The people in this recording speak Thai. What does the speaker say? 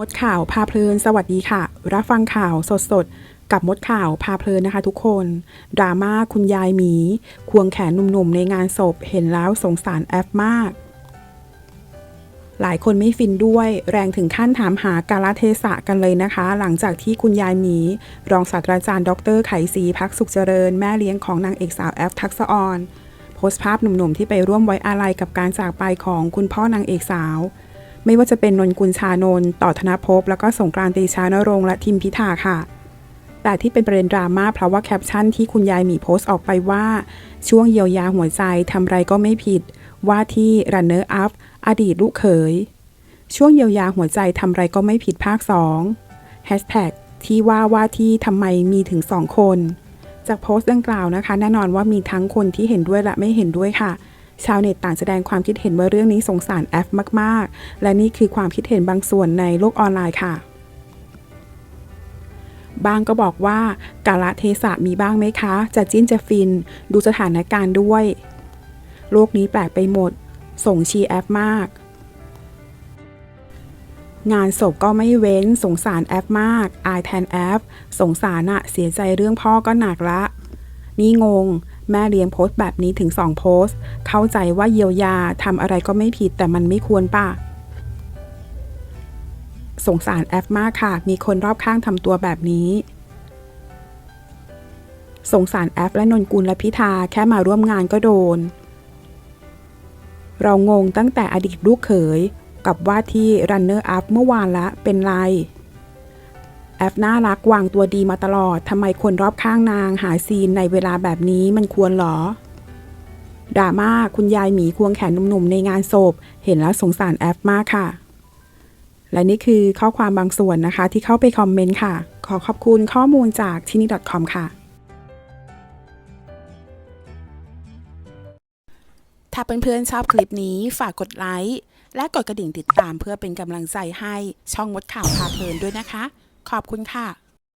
มดข่าวพาเพลิน สวัสดีค่ะ รับฟังข่าวสดๆกับมดข่าวพาเพลินนะคะทุกคน ดราม่าคุณยายหมี ควงแขนหนุ่มๆในงานศพเห็นแล้วสงสารแอฟมาก หลายคนไม่ฟินด้วยแรงถึงขั้นถามหากาลเทศะกันเลยนะคะ หลังจากที่คุณยายหมี รองศาสตราจารย์ ดรไขศรีพักสุขเจริญ แม่เลี้ยงของนางเอกสาวแอฟทักษออนโพสต์ภาพหนุ่มๆที่ไปร่วมไว้อาลัยกับการจากไปของคุณพ่อนางเอกสาว ไม่ว่าจะเป็นนนกุลชานนต่อธนภพ แล้วก็สงกรานต์เตชานรงและทิมพิธาค่ะ แต่ที่เป็นประเด็นดราม่าเพราะว่าแคปชั่นที่คุณยายหมีโพสต์ออกไปว่า ช่วงเยียวยาหัวใจทำไรก็ไม่ผิด ว่าที่ runner up อดีตลูกเขย ช่วงเยียวยาหัวใจทำไรก็ไม่ผิดภาค2 Hashtag ที่ว่าว่าที่ทำไมมีถึง2คน จากโพสต์ดังกล่าวนะคะ แน่นอนว่ามีทั้งคนที่เห็นด้วยและไม่เห็นด้วยค่ะ ชาวเน็ตต่างแสดงความคิดเห็นว่าเรื่องนี้สงสารแอฟมาก ๆ และนี่คือความคิดเห็นบางส่วนในโลกออนไลน์ค่ะบางก็บอกว่ากาละเทศะมีบ้างไหมคะ จะจิ้นจะฟิน ดูสถานการณ์ด้วย โลกนี้แปลกไปหมด ส่งชีแอฟมาก งานศพก็ไม่เว้นสงสารแอฟมาก อายแทนแอฟ สงสารอะเสียใจเรื่องพ่อก็หนักละ นี่งง แม่เลี้ยงโพสต์แบบนี้ถึงสองโพสต์ เข้าใจว่าเยียวยาทำอะไรก็ไม่ผิดแต่มันไม่ควรป่ะสงสารแอฟมากค่ะ มีคนรอบข้างทำตัวแบบนี้ สงสารแอฟและนนกุลและพิธาแค่มาร่วมงานก็โดน เรางงตั้งแต่อดีตลูกเขย กับว่าที่รันเนอร์อัพเมื่อวานละเป็นไร แอฟน่ารักวางตัวดีมาตลอด ทำไมคนรอบข้างนางหาซีนในเวลาแบบนี้มันควรหรอดราม่าคุณยายหมีควงแขนหนุ่มๆ ในงานศพ เห็นแล้วสงสารแอฟมากค่ะ และนี่คือข้อความบางส่วนนะคะ ที่เข้าไปคอมเมนต์ค่ะ ขอขอบคุณข้อมูลจากที่นี่ .com ค่ะ ถ้าเพื่อนๆชอบคลิปนี้ฝากกดไลค์และกดกระดิ่งติดตามเพื่อเป็นกำลังใจให้ช่องมดข่าวพาเพลินด้วยนะคะ ขอบคุณค่ะ